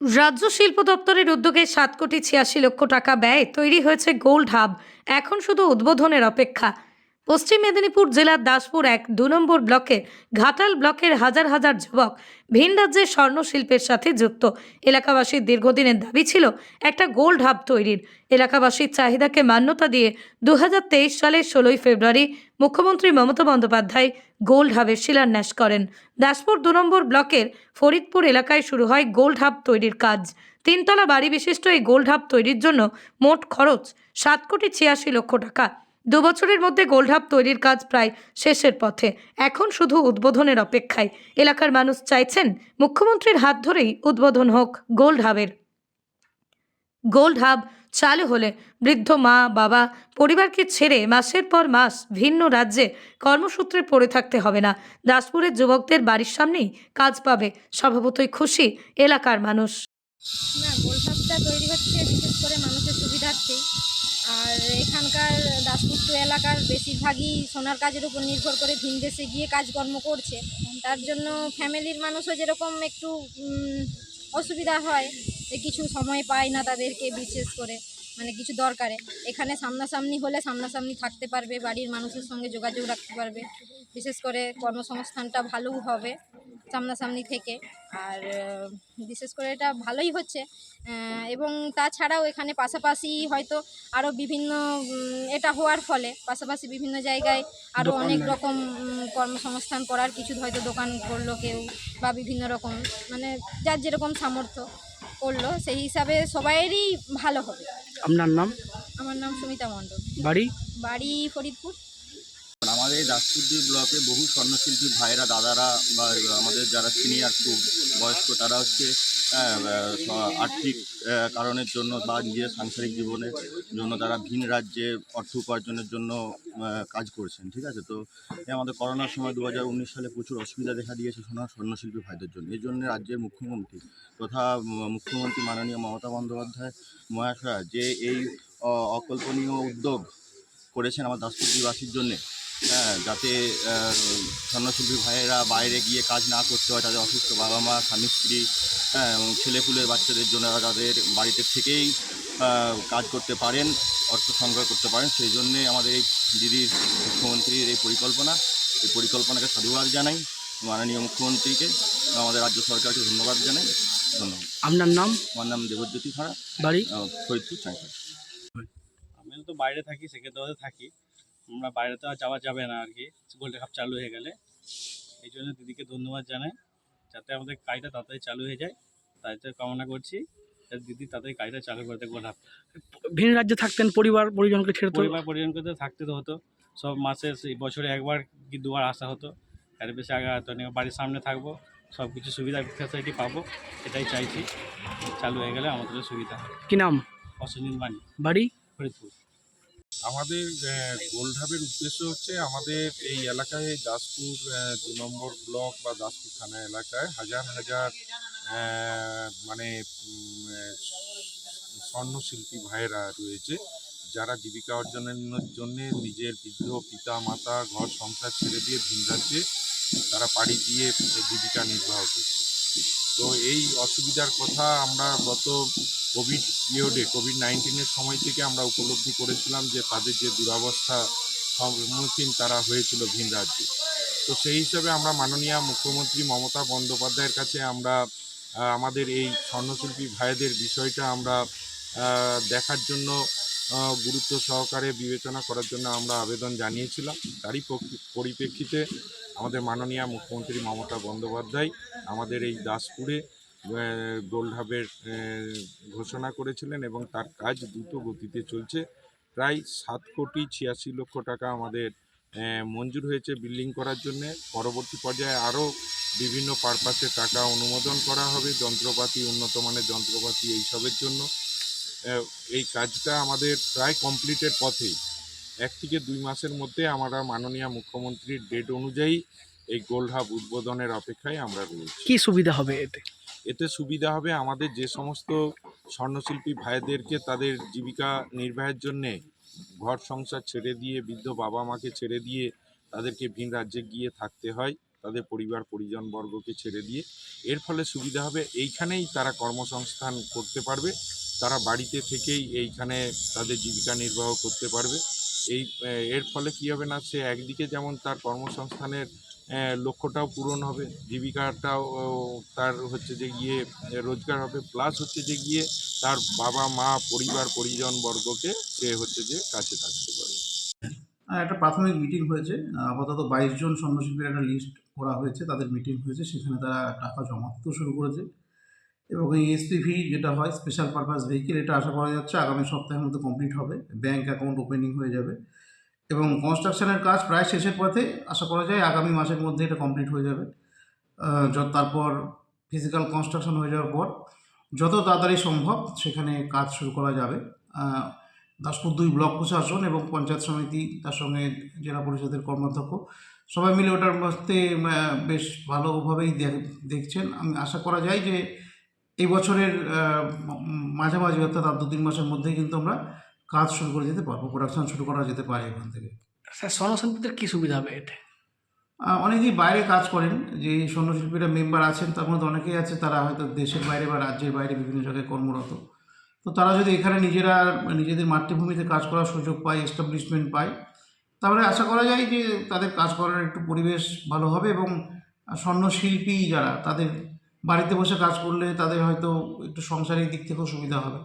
রাজ্য শিল্প দপ্তরের উদ্যোগে সাত কোটি ছিয়াশি লক্ষ টাকা ব্যয় তৈরি হয়েছে গোল্ড হাব। এখন শুধু উদ্বোধনের অপেক্ষা। পশ্চিম মেদিনীপুর জেলার দাসপুর এক দু নম্বর ব্লকের ঘাটাল ব্লকের হাজার হাজার যুবক ভিন রাজ্যের স্বর্ণশিল্পের সাথে যুক্ত। এলাকাবাসীর দীর্ঘদিনের দাবি ছিল একটা গোল্ড হাব তৈরির। এলাকাবাসীর চাহিদাকে মান্যতা দিয়ে দু হাজার তেইশ সালের ষোলোই ফেব্রুয়ারি মুখ্যমন্ত্রী মমতা বন্দ্যোপাধ্যায় গোল্ড হাবের শিলান্যাস করেন। দাসপুর দু নম্বর ব্লকের ফরিদপুর এলাকায় শুরু হয় গোল্ড হাব তৈরির কাজ। তিনতলা বাড়ি বিশিষ্ট এই গোল্ড হাব তৈরির জন্য মোট খরচ সাত কোটি ছিয়াশি লক্ষ টাকা। দু বছরের মধ্যে হাব তৈরির কাজ প্রায় শেষের পথে। এখন শুধু উদ্বোধনের অপেক্ষায়। এলাকার মানুষ চাইছেন মুখ্যমন্ত্রীর হাত ধরেই উদ্বোধন হোক গোল্ড হাবের গোল্ড হাব চালু হলে বৃদ্ধ মা, বাবা, পরিবারকে ছেড়ে মাসের পর মাস ভিন্ন রাজ্যে কর্মসূত্রে পড়ে থাকতে হবে না। দাসপুরের যুবকদের বাড়ির সামনেই কাজ পাবে, স্বভাবতই খুশি এলাকার মানুষ। গোলসাপটা তৈরি হচ্ছে, বিশেষ করে মানুষের সুবিধার্থেই আর এখানকার দাসপুর টু এলাকার বেশিরভাগই সোনার কাজের উপর নির্ভর করে ভিন দেশে গিয়ে কাজকর্ম করছে। তার জন্য ফ্যামিলির মানুষও যেরকম একটু অসুবিধা হয়, যে কিছু সময় পায় না তাদেরকে বিশেষ করে মানে কিছু দরকারে। এখানে সামনাসামনি হলে সামনাসামনি থাকতে পারবে, বাড়ির মানুষের সঙ্গে যোগাযোগ রাখতে পারবে। বিশেষ করে কর্মসংস্থানটা ভালো হবে। সামনাসামনি থেকে। আর বিশেষ করে এটা ভালোই হচ্ছে। এবং তাছাড়াও এখানে পাশাপাশি হয়তো আরও বিভিন্ন এটা হওয়ার ফলে পাশাপাশি বিভিন্ন জায়গায় আরও অনেক রকম কর্মসংস্থান করার কিছু হয়তো দোকান করল কেউ বা বিভিন্ন রকম মানে যার যেরকম সামর্থ্য করল সেই হিসাবে সবাইয়েরই ভালো হবে। আপনার নাম? আমার নাম সুমিতা মণ্ডল। বাড়ি? বাড়ি ফরিদপুর। আমাদের দাসপুরদি ব্লকে বহু স্বর্ণশিল্পী ভাইরা, দাদারা বা আমাদের যারা সিনিয়র খুব বয়স্ক, তারা হচ্ছে আর্থিক কারণের জন্য বা নিজের সাংসারিক জীবনের জন্য তারা ভিন রাজ্যে অর্থ উপার্জনের জন্য কাজ করছেন, ঠিক আছে? তো আমাদের করোনার সময় দু হাজার উনিশ সালে প্রচুর অসুবিধা দেখা দিয়েছে সোনা স্বর্ণশিল্পী ভাইদের জন্য। এই জন্য রাজ্যের মুখ্যমন্ত্রী তথা মুখ্যমন্ত্রী মাননীয় মমতা বন্দ্যোপাধ্যায় মহাশয়া যে এই অকল্পনীয় উদ্যোগ করেছেন আমার দাসপুরবাসীর জন্যে যাতে আহ, স্বর্ণশিল্পী ভাইয়েরা বাইরে গিয়ে কাজ না করতে হয় তাদের অসুস্থ বাবা মা স্বামী স্ত্রী হ্যাঁ এবং ছেলেপুলের বাচ্চাদের জন্য তাদের বাড়িতে থেকেই কাজ করতে পারেন অর্থ সংগ্রহ করতে পারেন। সেই জন্যে আমাদের এই দিদির মুখ্যমন্ত্রীর এই পরিকল্পনা এই পরিকল্পনাকে সাধুবাদ জানাই। মাননীয় মুখ্যমন্ত্রীকে আমাদের রাজ্য সরকারকে ধন্যবাদ জানাই। ধন্যবাদ। আপনার নাম? আমার নাম দেবজ্যোতি খাড়া। বাড়ি? ফরিদপুর চাঁইপাড়া আমি তো বাইরে থাকি সেক্ষেত্রে থাকি। আমরা বাইরে তো আর যাওয়া যাবে না আর কি। গোল্ড কাপ চালু হয়ে গেলে। এই জন্য দিদিকে ধন্যবাদ জানাই। যাতে আমাদের কাজটা তাড়াতাড়ি চালু হয়ে যায়। তাই তো কামনা করছি যাতে দিদি তাড়াতাড়ি কাজটা চালু করে দেয় গোল্ড কাপ ভিন রাজ্যে থাকতেন পরিবার পরিজনকে ছেড়ে তো? পরিবার পরিজন করতে থাকতে তো হতো। সব মাসে সেই বছরে একবার কি দুবার আসা হতো। এর বেশি আগে হয়তো না। বাড়ির সামনে থাকব। সব কিছু সুবিধা ফ্যাসিলিটি পাবো। এটাই চাইছি। চালু হয়ে গেলে আমাদের সুবিধা। হবে কি নাম? অসুবিধ বাণী বাড়ি? ফরিদপুর। আমাদের গোল্ড হাবের উদ্দেশ্য হচ্ছে আমাদের এই এলাকায় দাসপুর দু নম্বর ব্লক বা দাসপুর থানা এলাকায় হাজার হাজার মানে স্বর্ণশিল্পী ভাইয়েরা রয়েছে যারা জীবিকা অর্জনের জন্য নিজের বৃদ্ধ পিতা মাতা ঘর সংসার ছেড়ে দিয়ে ভিন রাজ্যে তারা পাড়ি দিয়ে জীবিকা নির্বাহ করছে। তো এই অসুবিধার কথা আমরা গত কোভিড পিরিয়ডে কোভিড নাইন্টিনের সময় থেকে আমরা উপলব্ধি করেছিলাম যে তাদের যে দুরবস্থা সম্মুখীন তারা হয়েছিল ভিন রাজ্যে। তো সেই হিসাবে আমরা মাননীয় মুখ্যমন্ত্রী মমতা বন্দ্যোপাধ্যায়ের কাছে আমরা আমাদের এই স্বর্ণশিল্পী ভাইদের বিষয়টা আমরা দেখার জন্য গুরুত্ব সহকারে বিবেচনা করার জন্য আমরা আবেদন জানিয়েছিলাম। তারই পরিপ্রেক্ষিতে আমাদের মাননীয় মুখ্যমন্ত্রী মমতা বন্দ্যোপাধ্যায় আমাদের এই দাসপুরে গোল্ড হাবের ঘোষণা করেছিলেন এবং তার কাজ দ্রুত গতিতে চলছে। প্রায় সাত কোটি ছিয়াশি লক্ষ টাকা আমাদের মঞ্জুর হয়েছে বিল্ডিং করার জন্য। পরবর্তী পর্যায়ে আরও বিভিন্ন পারপাসে টাকা অনুমোদন করা হবে যন্ত্রপাতি, উন্নত মানের যন্ত্রপাতি এইসবের জন্য। এই কাজটা আমাদের প্রায় কমপ্লিটের পথেই। এক থেকে দুই মাসের মধ্যে আমরা মাননীয় মুখ্যমন্ত্রীর ডেট অনুযায়ী এই গোল্ড হাব উদ্বোধনের অপেক্ষায় আমরা রয়েছি। কি সুবিধা হবে এতে? এতে সুবিধা হবে আমাদের যে সমস্ত স্বর্ণশিল্পী ভাইদেরকে তাদের জীবিকা নির্বাহের জন্যে ঘর সংসার ছেড়ে দিয়ে, বৃদ্ধ বাবা মাকে ছেড়ে দিয়ে তাদেরকে ভিন রাজ্যে গিয়ে থাকতে হয়, তাদের পরিবার পরিজনবর্গকে ছেড়ে দিয়ে। এর ফলে সুবিধা হবে, এইখানেই তারা কর্মসংস্থান করতে পারবে, তারা বাড়িতে থেকেই এইখানে তাদের জীবিকা নির্বাহ করতে পারবে। এই, এর ফলে কী হবে না, সে একদিকে যেমন তার কর্মসংস্থানের লক্ষ্যটাও পূরণ হবে, জীবিকাটাও তার হচ্ছে যে গিয়ে রোজগার হবে প্লাস হচ্ছে যে গিয়ে তার বাবা, মা, পরিবার পরিজন বর্গকে সে হচ্ছে যে কাছে থাকতে পারে। আর একটা প্রাথমিক মিটিং হয়েছে। আপাতত বাইশ জন সন্ন্যাসিল্পীর একটা লিস্ট করা হয়েছে, তাদের মিটিং হয়েছে, সেখানে তারা টাকা জমা দিতেও শুরু করেছে। এবং এই এসপিভি যেটা হয় স্পেশাল পারপাস ভেহিকেল এটা আশা করা যাচ্ছে আগামী সপ্তাহের মধ্যে কমপ্লিট হবে। ব্যাংক অ্যাকাউন্ট ওপেনিং হয়ে যাবে। এবং কনস্ট্রাকশনের কাজ প্রায় শেষের পথে আশা করা যায় আগামী মাসের মধ্যে এটা কমপ্লিট হয়ে যাবে। তারপর ফিজিক্যাল কনস্ট্রাকশন হয়ে যাওয়ার পর যত তাড়াতাড়ি সম্ভব সেখানে কাজ শুরু করা যাবে। দাসপুর দুই ব্লক প্রশাসন এবং পঞ্চায়েত সমিতি, তার সঙ্গে জেলা পরিষদের কর্মাধ্যক্ষ, সবাই মিলে ওটার মধ্যে বেশ ভালোভাবেই দেখ- দেখছেন। আমি আশা করা যায় যে এই বছরের মাঝামাঝি অর্থাৎ আর দু তিন মাসের মধ্যেই কিন্তু আমরা কাজ শুরু করে যেতে পারব প্রোডাকশন শুরু করা যেতে পারে এখান থেকে। স্যার স্বর্ণশিল্পীদের কী সুবিধা হবে এতে? অনেকেই বাইরে কাজ করেন যে সৈন্যশিল্পীরা মেম্বার আছেন তার মধ্যে অনেকেই আছে তারা হয়তো দেশের বাইরে বা রাজ্যের বাইরে বিভিন্ন জায়গায় কর্মরত। তো তারা যদি এখানে নিজেরা নিজেদের মাতৃভূমিতে কাজ করার সুযোগ পায় এস্টাবলিশমেন্ট পায় তাহলে আশা করা যায় যে তাদের কাজ করার একটু পরিবেশ ভালো হবে এবং স্বর্ণশিল্পী যারা তাদের বাড়িতে বসে কাজ করলে তাদের হয়তো একটু সংসারিক দিক থেকেও সুবিধা হবে।